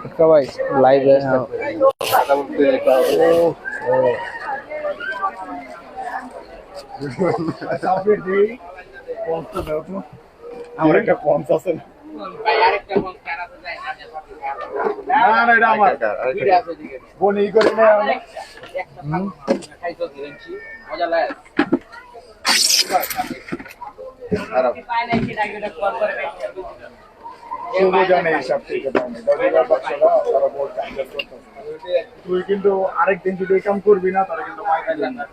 ফুটকা ভাই লাইভে হ্যাঁ। আমার একটা পঞ্চ আছে না? না, না, এটা আমার। বোন এই করে নেয় আমার। শুভ জানে থেকে জানে। তারা বহুত তুই কিন্তু আরেকদিন যদি এই কাম করবি না তাহলে কিন্তু মাইর দিবি না।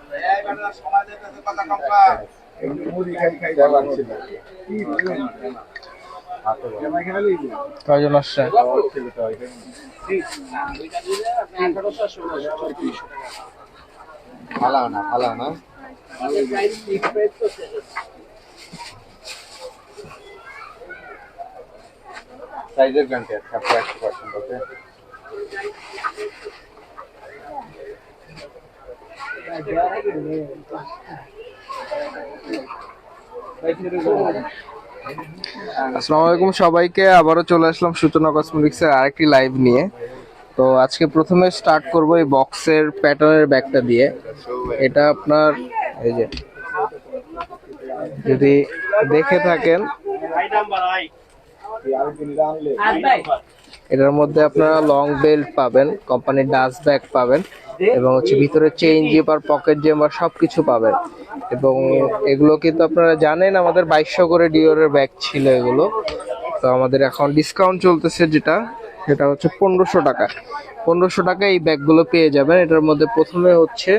মুড়ি খাই খাই ভালো লাগছিল। কি বলব না, না। জামাই খেয়ে নিলি? কয়জন আসছে ছিল তো ওইটাই। ফালাও না ফালাও না সাইজের গ্যারান্টি আছে, আপনার একশো পার্সেন্ট ওকে আসসালামু আলাইকুম সবাইকে, আবারও চলে আসলাম সূচনা কসমেটিক্সের আরেকটি লাইভ নিয়ে। তো আজকে প্রথমে স্টার্ট করব এই বক্সের প্যাটার্নের ব্যাগটা দিয়ে। এটা আপনার, এই যে, যদি দেখে থাকেন এই আরেকদিন এটা আনলে এটার মধ্যে আপনারা লং বেল্ট পাবেন কোম্পানির ডাস্ট ব্যাগ পাবেন, এবং হচ্ছে ভিতরে চেইন জিপার পকেট জেম্বার সব কিছু পাবেন। এবং এগুলো কিন্তু আপনারা জানেন, আমাদের বাইশশো করে ডিওরের ব্যাগ ছিল এগুলো। তো আমাদের এখন ডিসকাউন্ট চলতেছে যেটা, সেটা হচ্ছে পনেরোশো টাকা। পনেরোশো টাকা এই ব্যাগগুলো পেয়ে যাবেন। এটার মধ্যে প্রথমে হচ্ছে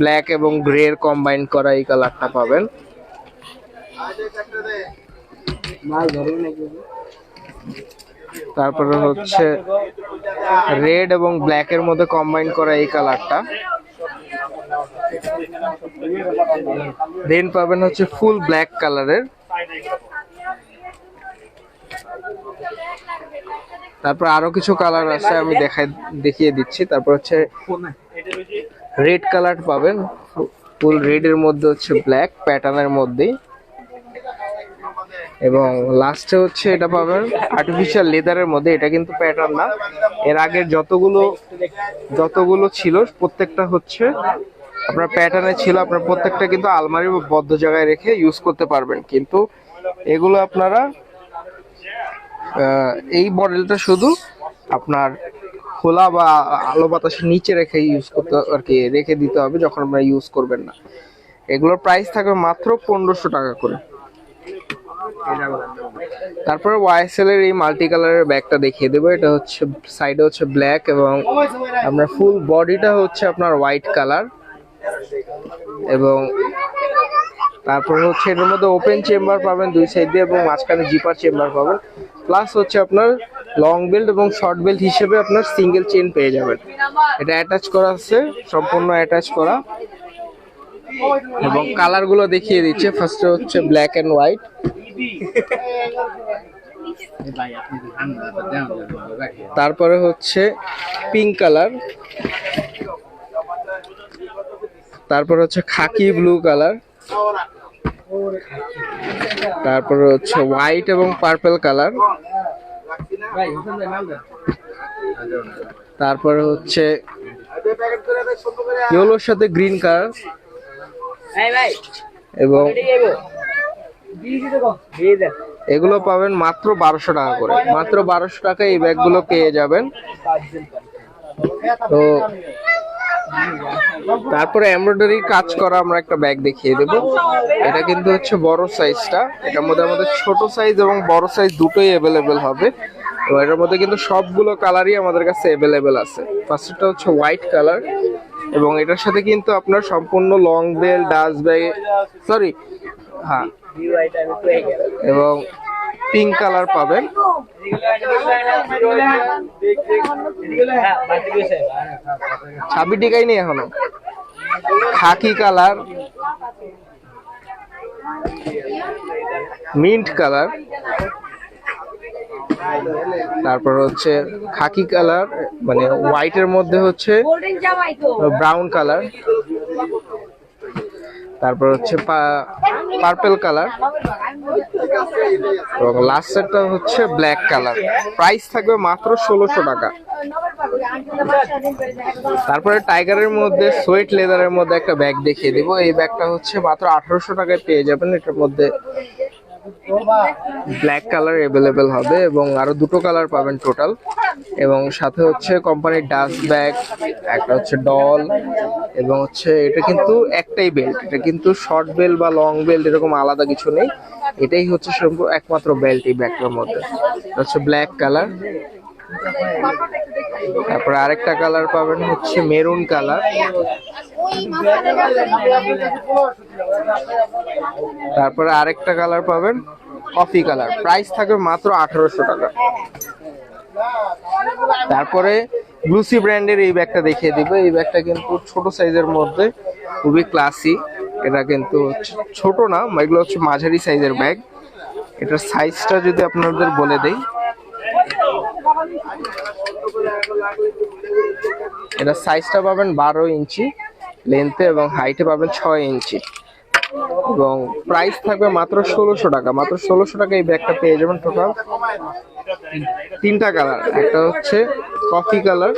ব্ল্যাক এবং গ্রের কম্বাইন করা এই কালারটা পাবেন। তারপরে হচ্ছে রেড এবং ব্ল্যাক এর মধ্যে কম্বাইন করা এই কালারটা দেন পাবেন হচ্ছে ফুল ব্ল্যাক কালারের তারপর আরও কিছু কালার আছে, আমি দেখাই, দেখিয়ে দিচ্ছি। তারপর হচ্ছে রেড কালার পাবেন। ফুল রেড এর মধ্যে হচ্ছে ব্ল্যাক প্যাটার্নের মধ্যেই। এবং লাস্টে হচ্ছে এটা পাবেন আর্টিফিশিয়াল লেদারের মধ্যে, এটা কিন্তু প্যাটার্ন না। এর আগের যতগুলো যতগুলো ছিল, প্রত্যেকটা হচ্ছে আপনার প্যাটার্নে ছিল, আপনার প্রত্যেকটা কিন্তু আলমারি বা বদ্ধ জায়গায় রেখে ইউজ করতে পারবেন। কিন্তু এগুলো আপনারা এই মডেলটা শুধু আপনার খোলা বা আলো বাতাসের নিচে রেখে ইউজ করতে, আর কি, রেখে দিতে হবে যখন আপনারা ইউজ করবেন না। এগুলোর প্রাইস থাকবে মাত্র পনেরোশো টাকা করে। তারপরে ওয়াইএসএল এর এই মাল্টি কালারের ব্যাগটা দেখিয়ে দেবো। এটা হচ্ছে সাইডে হচ্ছে ব্ল্যাক এবং আপনার ফুল বডিটা হচ্ছে আপনার হোয়াইট কালার এবং তারপরে হচ্ছে এটার মধ্যে ওপেন চেম্বার পাবেন দুই সাইড দিয়ে এবং মাঝখানে জিপার চেম্বার পাবেন। প্লাস হচ্ছে আপনার লং বেল্ট এবং শর্ট বেল্ট হিসেবে আপনার সিঙ্গেল চেন পেয়ে যাবেন। এটা অ্যাটাচ করা আছে, সম্পূর্ণ অ্যাটাচ করা। এবং কালারগুলো দেখিয়ে দিচ্ছে। ফার্স্টে হচ্ছে ব্ল্যাক অ্যান্ড হোয়াইট তারপরে হচ্ছে পিঙ্ক কালার তারপর হচ্ছে খাকি ব্লু কালার তারপরে হচ্ছে হোয়াইট এবং পার্পল কালার তারপরে হচ্ছে ইয়েলোর সাথে গ্রিন কালার এবং এগুলো পাবেন মাত্র বারোশো টাকা করে। মাত্র বারোশো টাকা এই ব্যাগগুলো পেয়ে যাবেন। তো তারপরে এমব্রয়ডারি কাজ করা আমরা একটা ব্যাগ দেখিয়ে দেব। এটা কিন্তু হচ্ছে বড় সাইজটা। এটার মধ্যে আমাদের ছোট সাইজ এবং বড় সাইজ দুটোই অ্যাভেলেবেল হবে। তো এটার মধ্যে কিন্তু সবগুলো কালারই আমাদের কাছে অ্যাভেলেবেল আছে। ফার্স্টটা হচ্ছে হোয়াইট কালার এবং এটার সাথে কিন্তু আপনার সম্পূর্ণ long belt dust bag sorry হ্যাঁ এবং পিঙ্ক কালার পাবেন। ছাবি টিকাই নেই এখনও। খাকি কালার মিন্ট কালার তারপর হচ্ছে খাকি কালার মানে হোয়াইটের মধ্যে হচ্ছে ব্রাউন কালার তারপর হচ্ছে পার্পেল কালার এবং লাস্ট সেটটা হচ্ছে ব্ল্যাক কালার প্রাইস থাকবে মাত্র ষোলোশো টাকা। তারপরে টাইগারের মধ্যে সোয়েট লেদারের মধ্যে একটা ব্যাগ দেখিয়ে দিব। এই ব্যাগটা হচ্ছে মাত্র আঠারোশো টাকায় পেয়ে যাবেন। এটার মধ্যে ব্ল্যাক কালার অ্যাভেলেবেল হবে এবং আরও দুটো কালার পাবেন টোটাল এবং সাথে হচ্ছে কোম্পানির ডাস্ট ব্যাগ একটা হচ্ছে ডল এবং হচ্ছে এটা কিন্তু একটাই বেল্ট এটা কিন্তু শর্ট বেল্ট বা লং বেল্ট এরকম আলাদা কিছু নেই, এটাই হচ্ছে একমাত্র বেল্ট এই ব্যাগটার মধ্যে। হচ্ছে ব্ল্যাক কালার তারপরে আরেকটা কালার পাবেন হচ্ছে মেরুন কালার তারপরে আরেকটা কালার পাবেন কফি কালার প্রাইস থাকবে মাত্র আঠারোশো টাকা। তারপরে ব্লুসি ব্র্যান্ডের এই ব্যাগটা দেখিয়ে দিব। এই ব্যাগটা কিন্তু ছোট সাইজের মধ্যে খুবই ক্লাসি এটা কিন্তু ছোট না এগুলো হচ্ছে মাঝারি সাইজের ব্যাগ এটার সাইজটা যদি আপনাদের বলে দেই। এটা সাইজটা পাবেন বারো ইঞ্চি লেন্থে এবং হাইটে পাবেন ছয় ইঞ্চি। এবং প্রাইস থাকবে মাত্র ষোলোশো টাকা। মাত্র ষোলোশো টাকা এই ব্যাগটা পেয়ে যাবেন টোটাল তিনটা কালার একটা হচ্ছে কফি কালার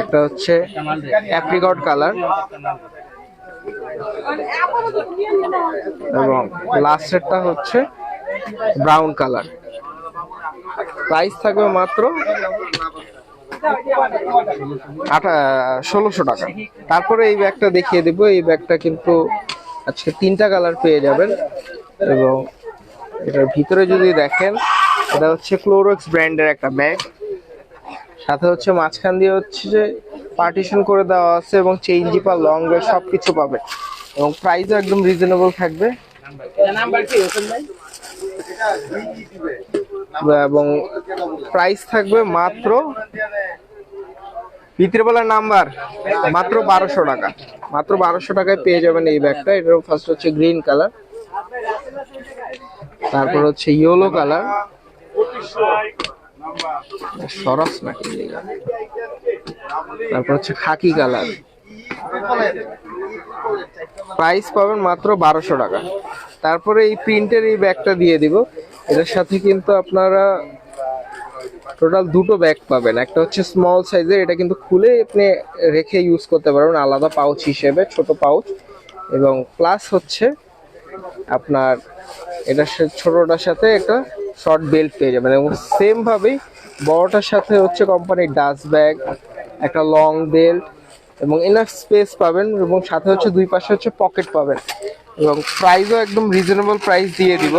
একটা হচ্ছে অ্যাপ্রিকট কালার এবং লাস্টেরটা হচ্ছে ব্রাউন কালার প্রাইস থাকবে মাত্র ষোলোশো টাকা। তারপরে এই ব্যাগটা দেখিয়ে দেবো। এই ব্যাগটা কিন্তু আজকে তিনটা কালার পেয়ে যাবেন। এবং এটার ভিতরে যদি দেখেন, এটা হচ্ছে ক্লোরক্স ব্র্যান্ডের একটা ব্যাগ। সাথে হচ্ছে মাঝখান দিয়ে হচ্ছে যে পার্টিশন করে দেওয়া আছে এবং চেইন জিপা লং বেল সব কিছু পাবে এবং প্রাইসও একদম রিজনেবল থাকবে। এবং প্রাইস থাকবে মাত্র ভিতরে বলার নাম্বার মাত্র বারোশো টাকা। মাত্র বারোশো টাকায় পেয়ে যাবেন এই ব্যাগটা। এটার ফার্স্ট হচ্ছে গ্রিন কালার তারপর হচ্ছে ইয়েলো কালার সরস নাকি তারপর হচ্ছে খাকি কালার প্রাইস পাবেন মাত্র বারোশো টাকা। তারপরে এই প্রিন্টের এই ব্যাগটা দিয়ে দিব। এটার সাথে কিন্তু আপনারা টোটাল দুটো ব্যাগ পাবেন। একটা হচ্ছে স্মল সাইজের এটা কিন্তু খুলে আপনি রেখে ইউজ করতে পারবেন, আলাদা পাউচ হিসেবে, ছোট পাউচ এবং প্লাস হচ্ছে আপনার সাথে ছোটটার সাথে একটা শর্ট বেল্ট পেয়ে যাবেন। এবং সেমভাবেই বড়টার সাথে হচ্ছে কোম্পানির ডাস্ট ব্যাগ একটা লং বেল্ট এবং এনাফ স্পেস পাবেন এবং সাথে হচ্ছে দুই পাশে হচ্ছে পকেট পাবেন। এবং প্রাইসও একদম রিজনেবল প্রাইস দিয়ে দিব।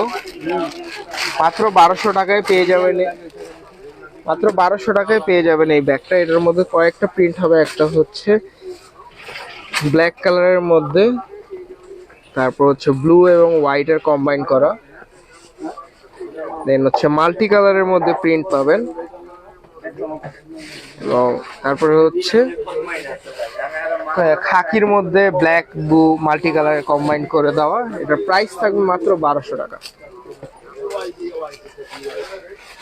মাত্র বারোশো টাকায় পেয়ে যাবেন মাত্র বারোশো টাকায় পেয়ে যাবেন এই ব্যাগটা এটার মধ্যে কয়েকটা প্রিন্ট হবে, একটা হচ্ছে ব্ল্যাক কালারের মধ্যে, তারপর হচ্ছে ব্লু এবং হোয়াইটের কম্বাইন করা। দেন হচ্ছে মাল্টি কালারের মধ্যে প্রিন্ট পাবেন। এবং তারপরে হচ্ছে খাকির মধ্যে ব্ল্যাক ব্লু মাল্টি কালারের কম্বাইন করে দেওয়া। এটার প্রাইস থাকবে মাত্র বারোশো টাকা।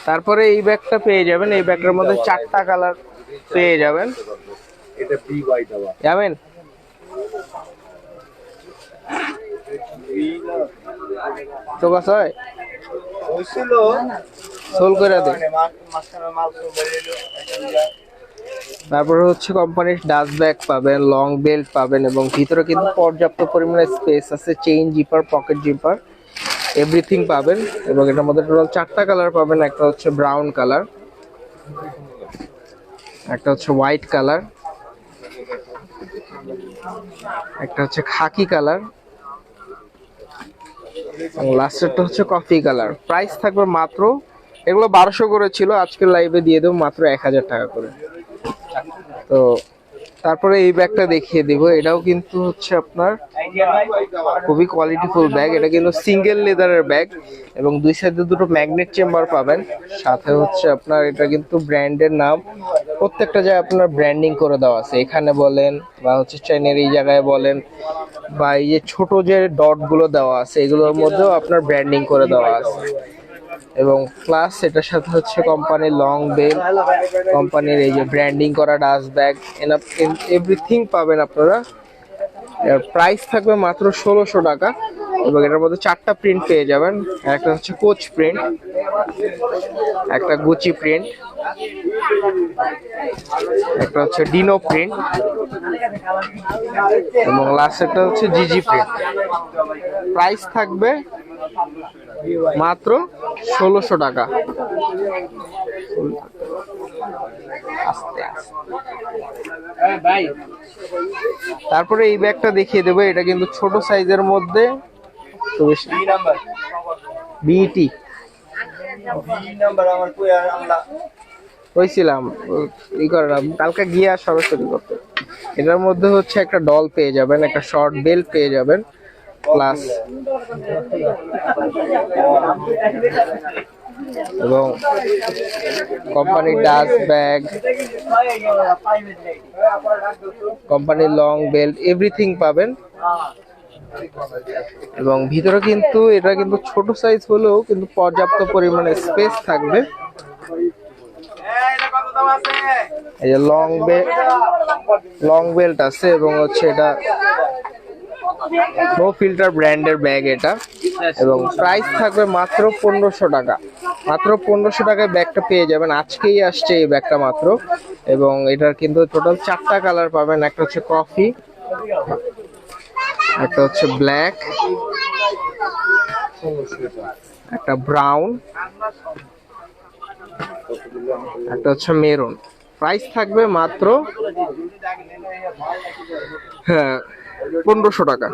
তারপরে এই ব্যাগটা পেয়ে যাবেন। এই ব্যাগটার মধ্যে চারটা কালার পেয়ে যাবেন। এটা যাবেন? চোখ আছে হয়? সোল করে দে। তারপরে হচ্ছে কোম্পানির ডাস্ট ব্যাগ পাবেন লং বেল্ট পাবেন এবং ভিতরে কিন্তু পর্যাপ্ত পরিমাণে স্পেস আছে chain zipper pocket zipper everything পাবেন এবং এটার মধ্যে টোটাল চারটা কালার পাবেন, একটা হচ্ছে ব্রাউন কালার একটা হচ্ছে হোয়াইট কালার একটা হচ্ছে খাকি কালার লাস্টেরটা হচ্ছে কফি কালার প্রাইস থাকবে মাত্র, এগুলো বারোশো করে ছিল, আজকের লাইভে দিয়ে দেবো মাত্র এক হাজার টাকা করে। তো তারপরে এই ব্যাগটা দেখিয়ে দিব। এটাও কিন্তু হচ্ছে আপনার খুবই কোয়ালিটিফুল ব্যাগ এটা কিন্তু সিঙ্গেল লেদারের ব্যাগ এবং দুই সাইডে দুটো ম্যাগনেট চেম্বার পাবেন। সাথে হচ্ছে আপনার এটা কিন্তু ব্র্যান্ডের নাম। প্রত্যেকটা জায়গায় আপনার ব্র্যান্ডিং করে দেওয়া আছে। এখানে বলেন বা হচ্ছে চেনের এই জায়গায় বলেন বা এই যে ছোট যে ডটগুলো দেওয়া আছে, এগুলোর মধ্যেও আপনার ব্র্যান্ডিং করে দেওয়া আছে। এবং প্লাস এটার সাথে হচ্ছে কোম্পানির লং বেল কোম্পানির এই যে ব্র্যান্ডিং করা ডাস্ট ব্যাগ এভরিথিং পাবেন আপনারা। প্রাইস থাকবে মাত্র ষোলোশো টাকা এবং এটার মধ্যে চারটা প্রিন্ট পেয়ে যাবেন। একটা হচ্ছে কোচ প্রিন্ট একটা গুচি প্রিন্ট একটা হচ্ছে ডিনো প্রিন্ট এবং লাস্টেরটা হচ্ছে জিজি প্রিন্ট প্রাইস থাকবে মাত্র ষোলোশো টাকা। আস্তে তারপরে এই ব্যাগটা দেখিয়ে দেবো এটা কিন্তু ছোট সাইজের মধ্যে। বিটি ই কালকে গিয়ে আর সরাসরি করতে। এটার মধ্যে হচ্ছে একটা ডল পেয়ে যাবেন একটা শর্ট বেল্ট পেয়ে যাবেন। প্লাস এবং কোম্পানির ডাস্ট ব্যাগ কোম্পানির লং বেল্ট, এভরিথিং পাবেন। এবং ভিতরে কিন্তু, এটা কিন্তু ছোট সাইজ হলেও কিন্তু পর্যাপ্ত পরিমাণে স্পেস থাকবে। এই যে লং বেল্ট লং বেল্ট আছে এবং হচ্ছে এটা নো ফিল্টার ব্র্যান্ডের ব্যাগ এটা। এবং প্রাইস থাকবে মাত্র পনেরোশো টাকা। মাত্র পনেরোশো টাকায় ব্যাগটা পেয়ে যাবেন। আজকেই আসছে এই ব্যাগটা মাত্র। এবং এটার কিন্তু টোটাল চারটা কালার পাবেন। একটা হচ্ছে কফি একটা হচ্ছে ব্ল্যাক একটা ব্রাউন একটা হচ্ছে মেরুন প্রাইস থাকবে মাত্র হ্যাঁ পনেরোশো টাকা।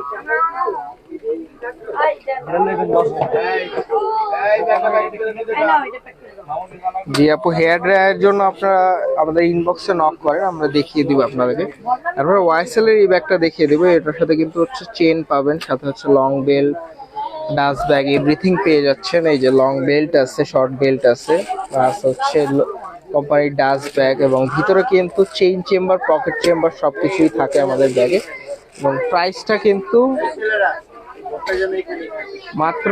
জি আপু হেয়ার ড্রায়ার জন্য আপনারা আমাদের ইনবক্সে নক করেন আমরা দেখিয়ে দিব আপনাদেরকে। তারপরে ওয়াইসেল এর এই ব্যাগটা দেখিয়ে দেবো, এটার সাথে কিন্তু হচ্ছে চেন পাবেন, সাথে হচ্ছে long belt dust bag everything পেয়ে যাচ্ছেন। এই যে লং বেল্ট আছে শর্ট বেল্ট আছে প্লাস হচ্ছে কোম্পানির ডাস্ট ব্যাগ এবং ভিতরে কিন্তু চেইন চেম্বার পকেট চেম্বার সব কিছুই থাকে আমাদের ব্যাগে এবং প্রাইসটা কিন্তু মাত্র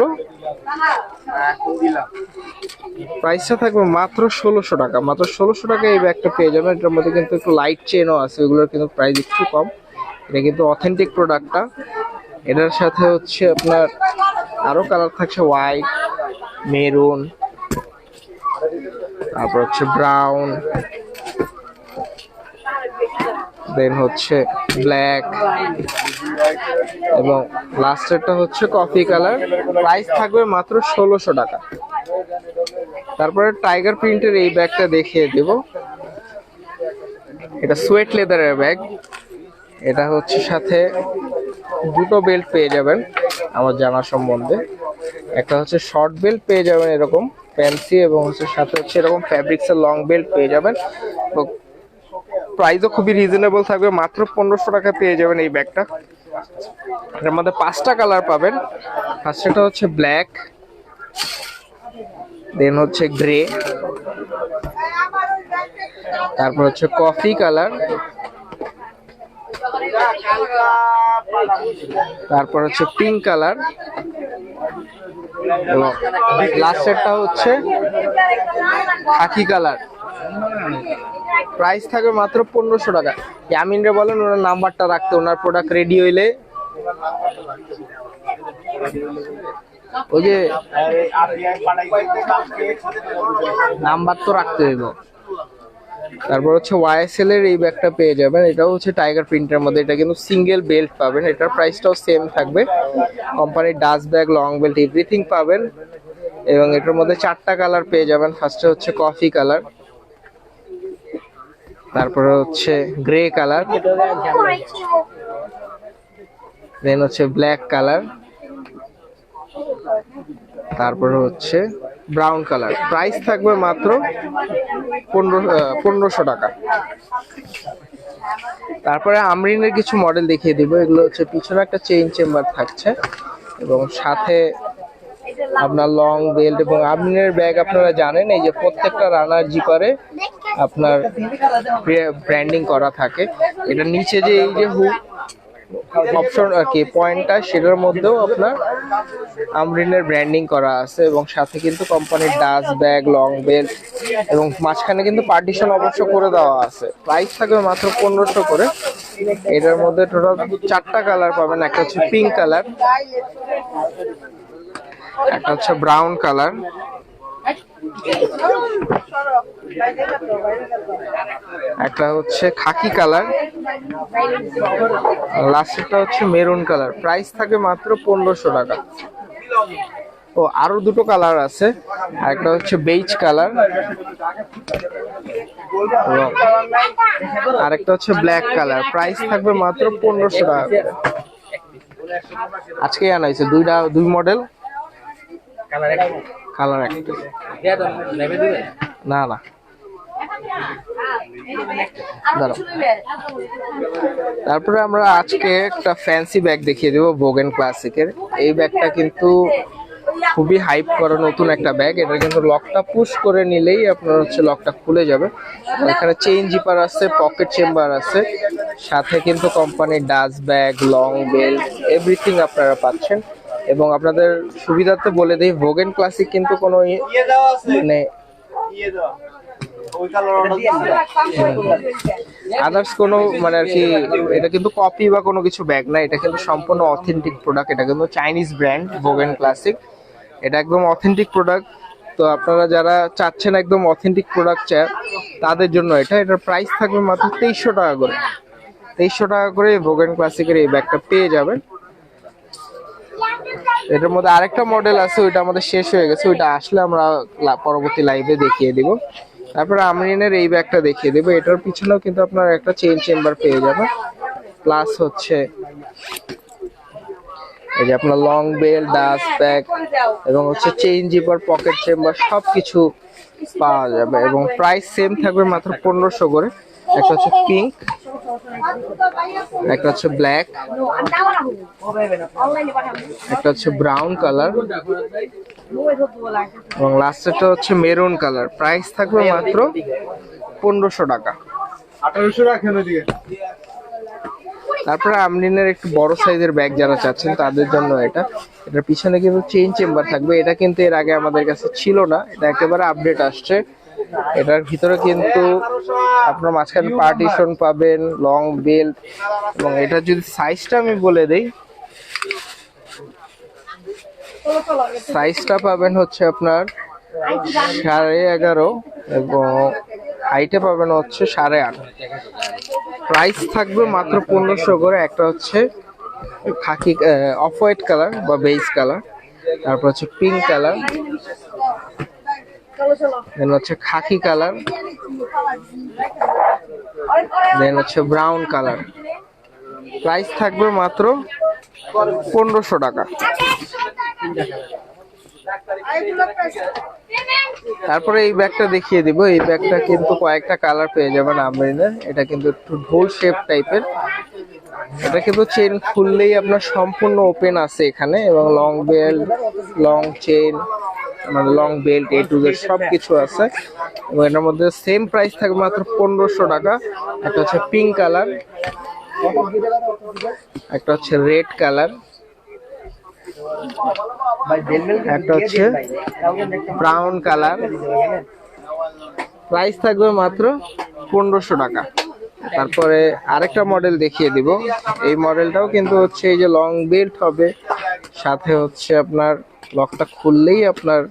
প্রাইসটা থাকবে মাত্র ষোলোশো টাকা। মাত্র ষোলোশো টাকা এই ব্যাগটা পেয়ে যাবেন। এটার মধ্যে কিন্তু একটু লাইট চেনও আছে ওগুলোর কিন্তু প্রাইস একটু কম। এটা কিন্তু অথেন্টিক প্রোডাক্টটা এটার সাথে হচ্ছে আপনার আরও কালার থাকছে হোয়াইট মেরুন তারপর হচ্ছে ব্রাউন দেন হচ্ছে ব্ল্যাক এবং লাস্টেরটা হচ্ছে কফি কালার। প্রাইস থাকবে মাত্র ষোলোশো টাকা। তারপরে টাইগার প্রিন্টের এই ব্যাগটা দেখিয়ে দেব। এটা সোয়েট লেদারের ব্যাগ। এটা হচ্ছে সাথে দুটো বেল্ট পেয়ে যাবেন আমার জানা সম্বন্ধে। একটা হচ্ছে শর্ট বেল্ট পেয়ে যাবেন এরকম ফ্যান্সি এবং হচ্ছে সাথে হচ্ছে এরকম ফ্যাব্রিক্সের লং বেল্ট পেয়ে যাবেন। প্রাইসও খুবই রিজনেবল থাকবে। মাত্র পনেরোশো টাকা পেয়ে যাবেন এই ব্যাগটা। এটার মধ্যে পাঁচটা কালার পাবেন। ফার্স্টটা হচ্ছে ব্ল্যাক দেন হচ্ছে গ্রে তারপর হচ্ছে কফি কালার তারপর হচ্ছে পিঙ্ক কালার এবং লাস্টেরটা হচ্ছে খাকি কালার প্রাইস থাকবে মাত্র পনেরোশো টাকা। ইয়ামিনরে বলেন, ওনার নাম্বারটা রাখতে, ওনার প্রোডাক্ট রেডি হইলে। ওই যে, নাম্বার তো রাখতে হইব। তারপর হচ্ছে ওয়াইএসএল এর এই ব্যাগটা পেয়ে যাবেন। এটাও হচ্ছে টাইগার প্রিন্টের মধ্যে। এটা কিন্তু সিঙ্গেল বেল্ট পাবেন। এটার প্রাইসটাও সেম থাকবে। কোম্পানির dust bag long belt everything পাবেন। এবং এটার মধ্যে চারটা কালার পেয়ে যাবেন। ফার্স্টে হচ্ছে কফি কালার তারপরে হচ্ছে গ্রে কালার দেন হচ্ছে ব্ল্যাক কালার তারপরে হচ্ছে ব্রাউন কালার প্রাইস থাকবে মাত্র পনেরো পনেরোশো টাকা। তারপরে আমরিনের কিছু মডেল দেখিয়ে দিব। এগুলো হচ্ছে পিছনে একটা চেইন চেম্বার থাকছে এবং সাথে আপনার লং বেল্ট এবং আমরিনের ব্যাগ আপনারা জানেন, এই যে প্রত্যেকটা রানার জিপারে আপনার ব্র্যান্ডিং করা থাকে। এটা নিচে যে এই যে হুক অপশন আর কি পয়েন্টটা সেটার মধ্যেও আপনার আমরিনের ব্র্যান্ডিং করা আছে এবং সাথে কিন্তু কোম্পানির ডাস ব্যাগ লং বেল্ট এবং মাঝখানে কিন্তু পার্টিশন অবশ্য করে দেওয়া আছে। প্রাইস থাকবে মাত্র পনেরোশো করে। এটার মধ্যে টোটাল চারটা কালার পাবেন, একটা হচ্ছে পিঙ্ক কালার একটা হচ্ছে ব্রাউন কালার একটা হচ্ছে খাকি কালার লাস্টেরটা হচ্ছে মেরুন কালার প্রাইস থাকে মাত্র পনেরোশো টাকা। ও, আরও দুটো কালার আছে। একটা হচ্ছে বেইজ কালার আরেকটা হচ্ছে ব্ল্যাক কালার প্রাইস থাকবে মাত্র পনেরোশো টাকা আজকে আনা হয়েছে। দুইটা দুই মডেল কালার একটা না না। তারপরে আমরা আজকে একটা ফ্যান্সি ব্যাগ দেখিয়ে দেবো বোগেন ক্লাসিকের এই ব্যাগটা কিন্তু খুবই হাইপ করা নতুন একটা ব্যাগ এটা কিন্তু লকটা পুশ করে নিলেই আপনার হচ্ছে লকটা খুলে যাবে। এখানে চেইন জিপার আছে পকেট চেম্বার আছে। সাথে কিন্তু কোম্পানির dust bag long belt everything আপনারা পাচ্ছেন। এবং আপনাদের সুবিধার্থে বলে দিই ভোগেন ক্লাসিক কিন্তু কোনো মানে আদার্স কোনো মানে আর কি এটা কিন্তু কপি বা কোনো কিছু ব্যাগ না এটা কিন্তু সম্পূর্ণ অথেন্টিক প্রোডাক্ট এটা কিন্তু চাইনিজ ব্র্যান্ড ভোগেন ক্লাসিক এটা একদম অথেন্টিক প্রোডাক্ট তো আপনারা যারা চাচ্ছেন একদম অথেন্টিক প্রোডাক্ট চায় তাদের জন্য এটা এটার প্রাইস থাকবে মাত্র তেইশশো টাকা করে। তেইশশো টাকা করে ভোগেন ক্লাসিকের এই ব্যাগটা পেয়ে যাবেন। এটার মধ্যে আরেকটা মডেল আছে, ওইটা আমাদের শেষ হয়ে গেছে, ওইটা আসলে আমরা পরবর্তী লাইভে দেখিয়ে দিব। তারপরে আমরিনের এই ব্যাগটা দেখিয়ে দেবো, এটার পিছনেও কিন্তু আপনার একটা চেইন চেম্বার পেয়ে যাবেন। প্লাস হচ্ছে এই যে আপনার লং বেল ডাস ব্যাগ এবং হচ্ছে চেইন জিপার পকেট চেম্বার সব কিছু পাওয়া যাবে। এবং প্রাইস সেম থাকবে মাত্র পনেরোশো করে। একটা হচ্ছে পিঙ্ক একটা হচ্ছে ব্ল্যাক একটা হচ্ছে ব্রাউন কালার এবং লাস্টেরটা হচ্ছে মেরুন কালার প্রাইস থাকবে মাত্র পনেরোশো টাকা। তারপরে আমরিনের একটু বড় সাইজের ব্যাগ যারা চাচ্ছেন তাদের জন্য এটা। এটার পিছনে কিন্তু চেইন চেম্বার থাকবে। এটা কিন্তু এর আগে আমাদের কাছে ছিল না। এটা একেবারে আপডেট আসছে। এটার ভিতরে কিন্তু আপনার মাঝখানে পার্টিশন পাবেন লং বেল্ট এবং এটা যদি সাইজটা আমি বলে দেই সাইজটা পাবেন হচ্ছে আপনার সাড়ে এগারো এবং হাইটে পাবেন হচ্ছে সাড়ে আট। প্রাইস থাকবে মাত্র পনেরোশো করে, একটা হচ্ছে খাকি অফ হোয়াইট কালার বা বেজ কালার তারপর হচ্ছে পিঙ্ক কালার দেন হচ্ছে খাকি কালার দেন হচ্ছে ব্রাউন কালার প্রাইস থাকবে মাত্র পনেরোশো টাকা। তারপরে এই ব্যাগটা দেখিয়ে দিব। এই ব্যাগটা কিন্তু কয়েকটা কালার পেয়ে যাবেন আমরিনের এটা কিন্তু একটু ঢোল শেপ টাইপের এটা কিন্তু চেন খুললেই আপনার সম্পূর্ণ ওপেন আছে এখানে এবং লং বেল্ট লং চেন মানে long belt A to Z সব কিছু আছে। এবং এটার মধ্যে সেম প্রাইস থাকবে মাত্র পনেরোশো টাকা। একটা হচ্ছে পিঙ্ক কালার একটা হচ্ছে রেড কালার একটা হচ্ছে ব্রাউন কালার প্রাইস থাকবে মাত্র পনেরোশো টাকা। তারপরে আরেকটা মডেল দেখিয়ে দিব। এই মডেলটাও কিন্তু হচ্ছে এই যে লং বেল্ট হবে। সাথে হচ্ছে আপনার লকটা খুললেই আপনার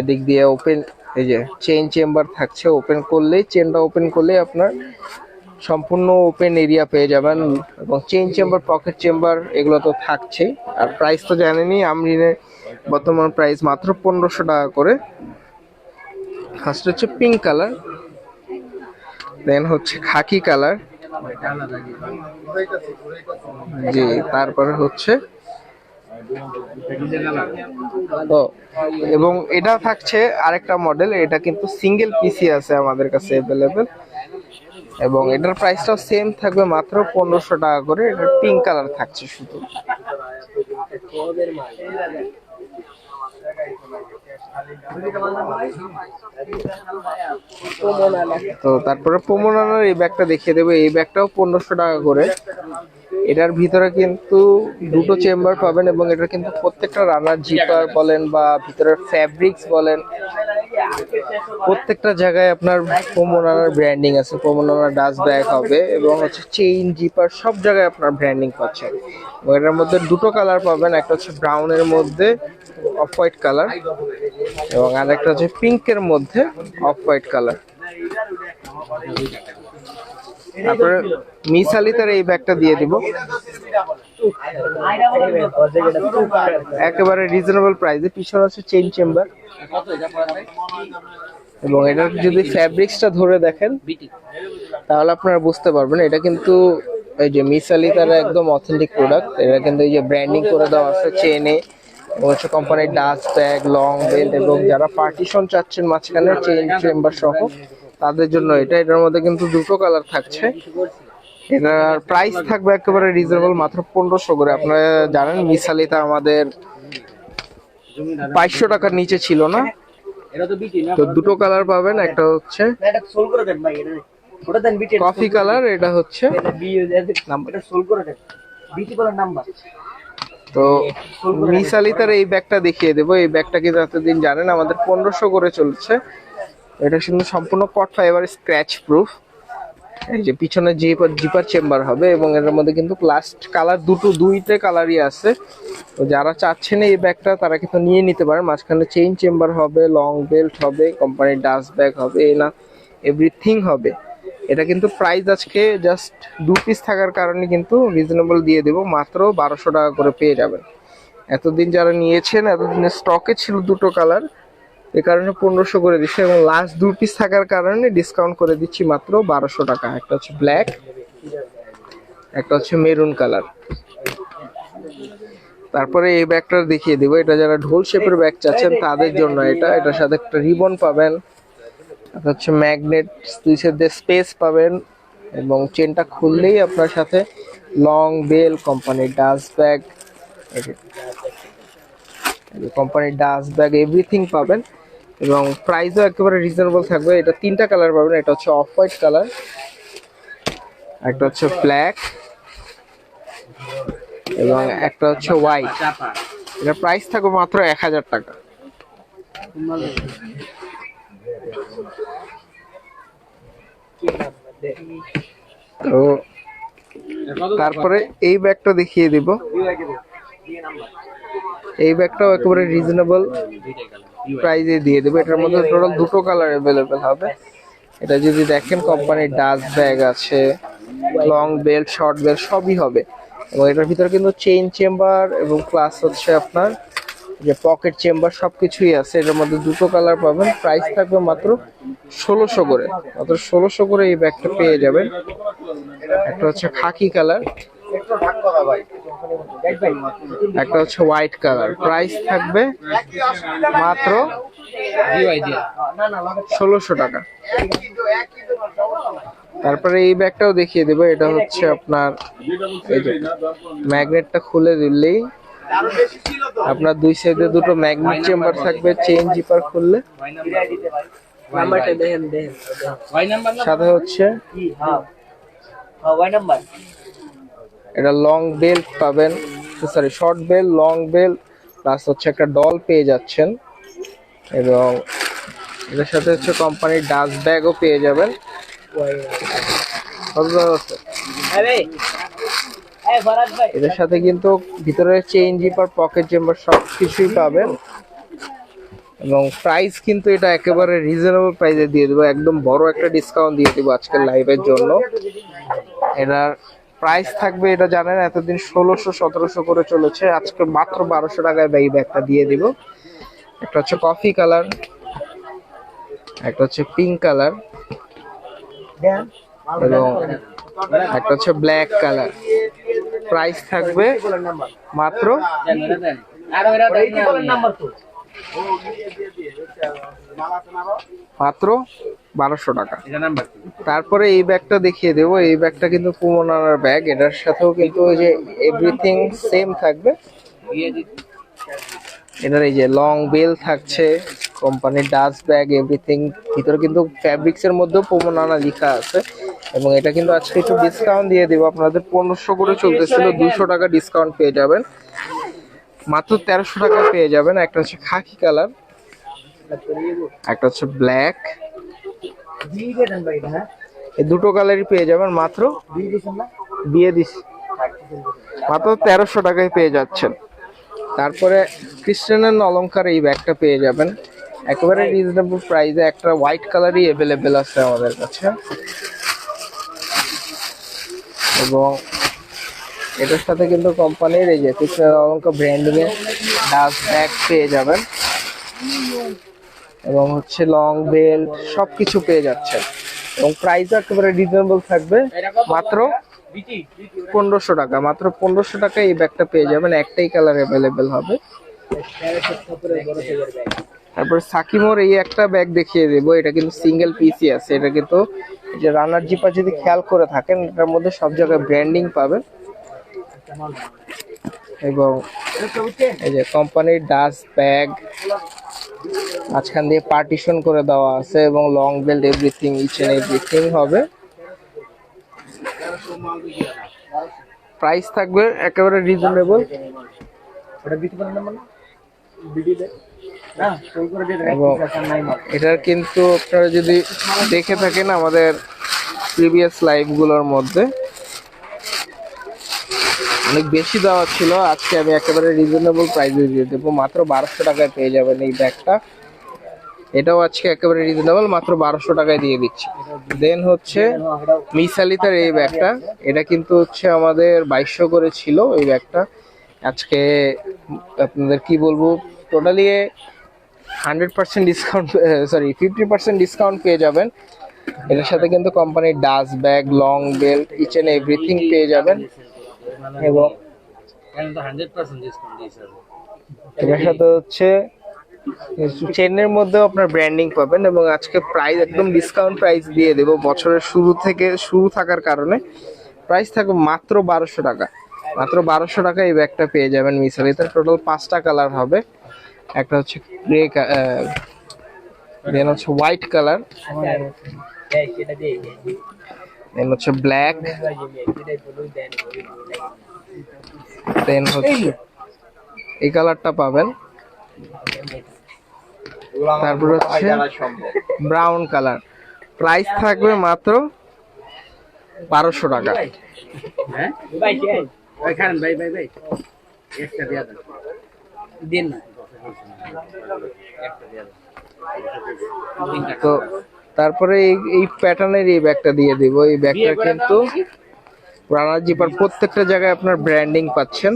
এদিক দিয়ে ওপেন এই যে চেইন চেম্বার থাকছে ওপেন করলেই চেনটা ওপেন করলেই আপনার সম্পূর্ণ ওপেন এরিয়া পেয়ে যাবেন এবং চেইন চেম্বার পকেট চেম্বার এগুলো তো থাকছেই। আর প্রাইস তো জানেনই, আমরিনের বর্তমান প্রাইস মাত্র পনেরোশো টাকা করে। ফার্স্ট হচ্ছে পিঙ্ক কালার দেন হচ্ছে খাকি কালার জি, তারপরে হচ্ছে ও, এবং এটা থাকছে আরেকটা মডেল এটা কিন্তু সিঙ্গেল পিসি আছে আমাদের কাছে অ্যাভেলেবেল এবং এটার প্রাইসটাও সেম থাকবে মাত্র পনেরোশো টাকা করে, এটা পিঙ্ক কালার থাকছে শুধু। তো তারপরে পোমোনানোর এই ব্যাগটা দেখিয়ে দেবো, এই ব্যাগটাও পনেরোশো টাকা করে। এটার ভিতরে কিন্তু দুটো চেম্বার পাবেন এবং এটা কিন্তু প্রত্যেকটা রানার জিপার বলেন বা ভিতরের ফ্যাব্রিক্স বলেন, প্রত্যেকটা জায়গায় আপনার পোমোনার ব্র্যান্ডিং আছে পোমোনার ডাস্ট ব্যাগ হবে এবং হচ্ছে চেইন জিপার সব জায়গায় আপনার ব্র্যান্ডিং পাচ্ছেন। এবং এটার মধ্যে দুটো কালার পাবেন, একটা হচ্ছে ব্রাউনের মধ্যে অফ হোয়াইট কালার এবং আরেকটা হচ্ছে পিঙ্কের মধ্যে অফ হোয়াইট কালার তারপরে মিস আলি তার এই ব্যাগটা দিয়ে দিব। একেবারে রিজনেবল প্রাইসে পিছনে আছে চেইন চেম্বার এবং এটার যদি ফ্যাব্রিক্সটা ধরে দেখেন, তাহলে আপনারা বুঝতে পারবেন, এটা কিন্তু এই যে মিস আলি তার একদম অথেন্টিক প্রোডাক্ট এটা কিন্তু এই যে ব্র্যান্ডিং করে দেওয়া আছে চেনে হচ্ছে কোম্পানির ডাস্ট ব্যাগ লং বেল্ট এবং যারা পার্টিশন চাচ্ছেন মাঝখানে চেইন চেম্বার সহ। তাদের জন্য এটা, এটার মধ্যে কিন্তু দুটো কালার থাকছে। এটার প্রাইস থাকবে একেবারে রিজনেবল মাত্র পনেরোশো করে। আপনারা জানেন মিসালিটা আমাদের বাইশশো টাকার নিচে ছিল না। তো দুটো কালার পাবেন, একটা হচ্ছে কফি কালার এটা হচ্ছে তো মিসালিতার এই ব্যাগটা দেখিয়ে দেবো। এই ব্যাগটা কিন্তু এতদিন জানেন, আমাদের পনেরোশো করে চলছে। এটা কিন্তু সম্পূর্ণ কট ফাইবার স্ক্র্যাচ প্রুফ এই যে পিছনে জিপার জিপার চেম্বার হবে এবং এর মধ্যে কিন্তু লাস্ট কালার দুটো, দুইটা কালারই আছে। তো যারা চাচ্ছেন এই ব্যাগটা, তারা কিন্তু নিয়ে নিতে পারেন মাঝখানে চেইন চেম্বার হবে লং বেল্ট হবে কোম্পানির ডাস্ট ব্যাগ হবে না এভরিথিং হবে। এটা কিন্তু প্রাইস আজকে জাস্ট দু পিস থাকার কারণে কিন্তু রিজনেবল দিয়ে দেবো। মাত্র বারোশো টাকা করে পেয়ে যাবেন। এতদিন যারা নিয়েছেন, এতদিনের স্টকে ছিল দুটো কালার এ কারণে পনেরোশো করে দিচ্ছি এবং লাস্ট দু পিস থাকার কারণে ডিসকাউন্ট করে দিচ্ছি মাত্র বারোশো টাকা। একটা হচ্ছে ব্ল্যাক একটা হচ্ছে মেরুন কালার তারপরে এই ব্যাগটা দেখিয়ে দেবো। এটা যারা ঢোল শেপের ব্যাগ চাচ্ছেন, তাদের জন্য এটা। এটার সাথে একটা রিবন পাবেন। হচ্ছে ম্যাগনেট দুই সাইডে স্পেস পাবেন এবং চেনটা খুললেই আপনার সাথে লং বেল কোম্পানির ডাস্ট ব্যাগ কোম্পানির ডাস্ট ব্যাগ এভরিথিং পাবেন। এবং প্রাইসও একেবারে রিজনেবল থাকবে। এটা তিনটা কালার পাবেন, এটা হচ্ছে অফ হোয়াইট কালার একটা হচ্ছে ব্ল্যাক এবং একটা হচ্ছে হোয়াইট এটা প্রাইস থাকবে মাত্র এক হাজার টাকা। তো তারপরে এই ব্যাগটা দেখিয়ে দিব। এই ব্যাগটাও একেবারে রিজনেবল প্রাইসে দিয়ে দেবো। এটার মধ্যে টোটাল দুটো কালার অ্যাভেলেবেল হবে। এটা যদি দেখেন কোম্পানির ডাস্ট ব্যাগ আছে লং বেল্ট শর্ট বেল্ট সবই হবে। এবং এটার ভিতরে কিন্তু চেইন চেম্বার এবং প্লাস হচ্ছে আপনার যে পকেট চেম্বার সবকিছুই আছে। এটার মধ্যে দুটো কালার পাবেন। প্রাইস থাকবে মাত্র ষোলোশো করে। মাত্র ষোলোশো করে এই ব্যাগটা পেয়ে যাবেন। একটা হচ্ছে খাকি কালার একটা হচ্ছে হোয়াইট কালার প্রাইস থাকবে মাত্র ষোলোশো টাকা। তারপরে এই ব্যাগটাও দেখিয়ে দেবো। এটা হচ্ছে আপনার ম্যাগনেটটা খুলে দিলেই আপনার দুই সাইডে দুটো ম্যাগনেট চেম্বার থাকবে চেইন জিপার খুললে। সাথে হচ্ছে কি হ্যাঁ হ্যাঁ ওয়াই নাম্বার এটা লং বেল্ট পাবেন। Sorry short belt long belt plus হচ্ছে একটা ডল পেয়ে যাচ্ছেন। এবং এটার সাথে হচ্ছে কোম্পানির ডাস্ট ব্যাগও পেয়ে যাবেন। এটার সাথে কিন্তু ভিতরে চেইন জিপার পকেট চেম্বার সব কিছুই পাবেন। এবং প্রাইস কিন্তু এটা একেবারে রিজনেবল প্রাইসে দিয়ে দেবো। একদম বড় একটা ডিসকাউন্ট দিয়ে দেবো আজকের লাইভের জন্য। এটার প্রাইস থাকবে এটা জানেন, এতদিন ষোলোশো, সতেরোশো করে চলেছে। আজকে মাত্র বারোশো টাকায় এই ব্যাগটা দিয়ে দিব। একটা হচ্ছে কফি কালার একটা হচ্ছে পিঙ্ক কালার এবং একটা হচ্ছে ব্ল্যাক কালার প্রাইস থাকবে মাত্র মাত্র বারোশো টাকা। তারপরে এই ব্যাগটা দেখিয়ে দেবো। এই ব্যাগটা কিন্তু পুমোনার ব্যাগ। এটার সাথেও কিন্তু ওই যে এভরিথিং সেম থাকবে। এটার এই যে লং বেল থাকছে কোম্পানির ডাস্ট ব্যাগ এভরিথিং ভিতরে কিন্তু ফ্যাব্রিক্স এর মধ্যেও পোমোনানা লেখা আছে। এবং এটা কিন্তু আজকে একটু ডিসকাউন্ট দিয়ে দেবো। আপনাদের পনেরোশো করে চলতেছিল দুশো টাকা ডিসকাউন্ট পেয়ে যাবেন। মাত্র তেরোশো টাকা পেয়ে যাবেন। একটা হচ্ছে খাকি কালার একটা হচ্ছে ব্ল্যাক এই দুটো কালারই পেয়ে যাবেন মাত্র দিয়ে দিস মাত্র তেরোশো টাকায় পেয়ে যাচ্ছেন। তারপরে ক্রিস্টানের অলংকার এই ব্যাগটা পেয়ে যাবেন। একেবারে রিজনেবল প্রাইসে একটা হোয়াইট কালারই অ্যাভেলেবেল আছে আমাদের কাছে। এবং এটার সাথে কিন্তু কোম্পানির এই যে কৃষ্ণের অলঙ্কার ব্র্যান্ডিং এর ডাস্ট ব্যাগ পেয়ে যাবেন। এবং হচ্ছে লং বেল্ট সবকিছু পেয়ে যাচ্ছেন। এবং প্রাইসও একেবারে রিজনেবল থাকবে। মাত্র পনেরোশো টাকা, মাত্র পনেরোশো টাকায় এই ব্যাগটা পেয়ে যাবেন। একটাই কালার অ্যাভেলেবেল হবে। তারপর সাকিমোর এই একটা ব্যাগ দেখিয়ে দেবো। এটা কিন্তু সিঙ্গেল পিসি আছে। এটা কিন্তু যে রানার জিপা যদি খেয়াল করে থাকেন, এটার মধ্যে সব জায়গায় ব্র্যান্ডিং পাবেন। এবং এই যে কোম্পানির ডাস্ট ব্যাগ মাঝখান দিয়ে পার্টিশন করে দেওয়া আছে এবং long belt everything each and everything হবে। প্রাইস থাকবে একেবারে রিজনেবল এটার কিন্তু আপনারা যদি দেখে থাকেন আমাদের প্রিভিয়াস লাইভগুলোর মধ্যে। অনেক বেশি দেওয়া ছিল। আজকে আমি একেবারে রিজনেবল প্রাইসে দিয়ে দেবো। মাত্র বারোশো টাকায় পেয়ে যাবেন এই ব্যাগটা। এটাও আজকে একেবারে রিজনেবল মাত্র বারোশো টাকায় দিয়ে দিচ্ছি। দেন হচ্ছে মিসালিতার এই ব্যাগটা। এটা কিন্তু হচ্ছে আমাদের বাইশশো করে ছিল এই ব্যাগটা। আজকে আপনাদের কি বলব? Totally hundred percent discount sorry fifty percent discount পেয়ে যাবেন। এটার সাথে কিন্তু কোম্পানির dust bag long belt each and everything পেয়ে যাবেন। এবং এটার সাথে হচ্ছে চেনের মধ্যেও আপনার ব্র্যান্ডিং পাবেন এবং আজকে প্রাইস একদম ডিসকাউন্ট প্রাইস দিয়ে দেবো। বছরের শুরু থেকে শুরু থাকার কারণে প্রাইস থাকবে মাত্র বারোশো টাকা। মাত্র বারোশো টাকা এই ব্যাগটা পেয়ে যাবেন মিসালিতে টোটাল পাঁচটা কালার হবে। একটা হচ্ছে গ্রে দেন হচ্ছে হোয়াইট কালার দেন হচ্ছে ব্ল্যাক দেন হচ্ছে এই কালারটা পাবেন। তারপর হচ্ছে ব্রাউন কালার প্রাইস থাকবে মাত্র বারোশো টাকা। হ্যাঁ তো তারপরে এই প্যাটার্নের এই ব্যাগটা দিয়ে দিব। এই ব্যাগটা কিন্তু রানার জিপার প্রত্যেকটা জায়গায় আপনার ব্র্যান্ডিং পাচ্ছেন।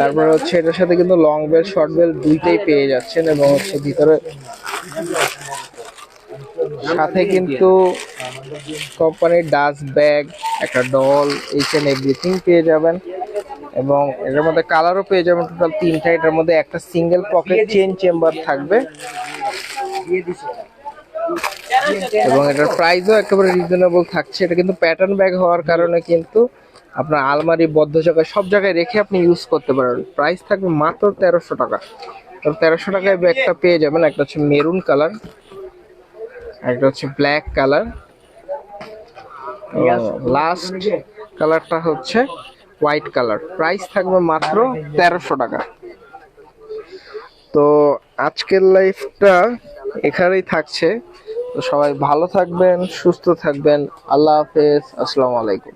তারপরে হচ্ছে এটার সাথে কিন্তু লং বেল শর্ট বেল দুইটাই পেয়ে যাচ্ছেন এবং হচ্ছে ভিতরে সাথে কিন্তু কোম্পানির ডাস্ট ব্যাগ একটা ডল এইচ এন্ড এভরিথিং পেয়ে যাবেন। এবং এটার মধ্যে কালারও পেয়ে যাবেন টোটাল তিনটা। এটার মধ্যে একটা সিঙ্গেল পকেট চেন চেম্বার থাকবে। এবং এটার প্রাইসও একেবারে রিজনেবল থাকছে। এটা কিন্তু প্যাটার্ন ব্যাগ হওয়ার কারণে কিন্তু আপনার আলমারি বদ্ধ জায়গায় সব জায়গায় রেখে আপনি ইউজ করতে পারেন। প্রাইস থাকবে মাত্র তেরোশো টাকা। তো তেরোশো টাকায় ব্যাগটা পেয়ে যাবেন। একটা হচ্ছে মেরুন কালার একটা হচ্ছে ব্ল্যাক কালার লাস্ট কালারটা হচ্ছে হোয়াইট কালার। প্রাইস থাকবে মাত্র তেরোশো টাকা। তো আজকের লাইফটা এখানেই থাকছে। তো সবাই ভালো থাকবেন, সুস্থ থাকবেন। আল্লাহ হাফেজ। আসসালাম আলাইকুম।